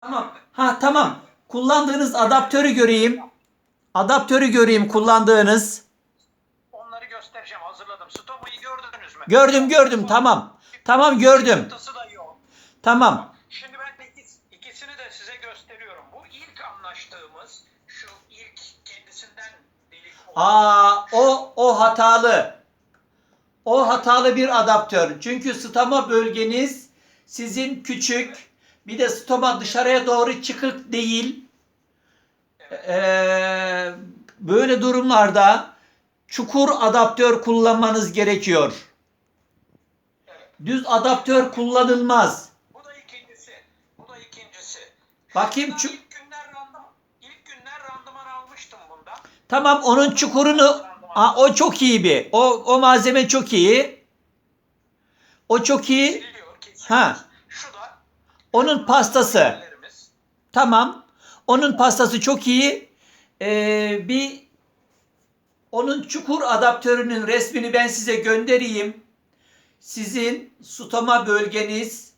Tamam. Ha tamam. Kullandığınız adaptörü göreyim. Adaptörü göreyim kullandığınız. Onları göstereceğim. Hazırladım. Stomayı gördünüz mü? Gördüm gördüm tamam. Tamam gördüm. Çıkıntısı da yok. Tamam. Şimdi ben de ikis- ikisini de size gösteriyorum. Bu ilk anlaştığımız şu ilk kendisinden delik olan. Aa o o hatalı. O hatalı bir adaptör. Çünkü stoma bölgeniz sizin küçük. Bir de stoma dışarıya doğru çıkık değil. Ee, böyle durumlarda çukur adaptör kullanmanız gerekiyor. Düz adaptör kullanılmaz. Bu da ikincisi. Bu da ikincisi. Bakayım çu- ilk günler random ilk günler randıman almıştım bundan. Tamam onun çukurunu Aa, o çok iyi bir. O o malzeme çok iyi. O çok iyi. Siliyor, kesiyoruz. Ha. Onun pastası. Tamam. Onun pastası çok iyi. Ee, bir onun çukur adaptörünün resmini ben size göndereyim. Sizin stoma bölgeniz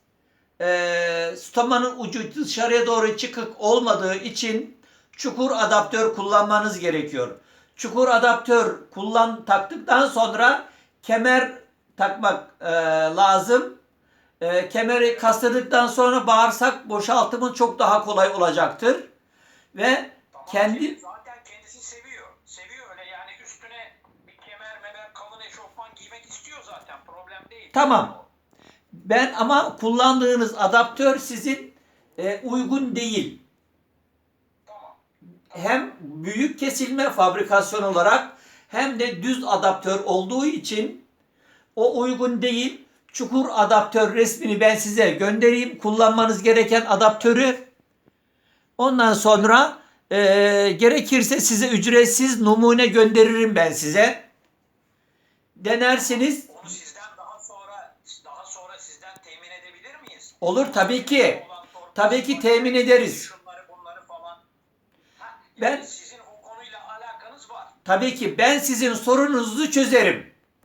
e, stomanın ucu dışarıya doğru çıkık olmadığı için çukur adaptör kullanmanız gerekiyor. Çukur adaptör kullan taktıktan sonra kemer takmak e, lazım. E, kemeri kastırdıktan sonra bağırsak boşaltımı çok daha kolay olacaktır. Ve Tamam, kendi zaten kendisi seviyor. Seviyor öyle yani üstüne bir kemer memer kalın eşofman giymek istiyor zaten. Problem değil. Tamam. ben ama kullandığınız adaptör sizin e, uygun değil. Tamam. Hem büyük kesilme fabrikasyon olarak hem de düz adaptör olduğu için o uygun değil. Çukur adaptör resmini ben size göndereyim. Kullanmanız gereken adaptörü. Ondan sonra e, gerekirse size ücretsiz numune gönderirim ben size. Denersiniz. Onu sizden daha sonra daha sonra sizden temin edebilir miyiz? Olur tabii ki. Tabii ki temin ederiz. Şunları bunları falan. Ha, Ben- sizin o konuyla alakanız var. Tabii ki ben sizin sorununuzu çözerim.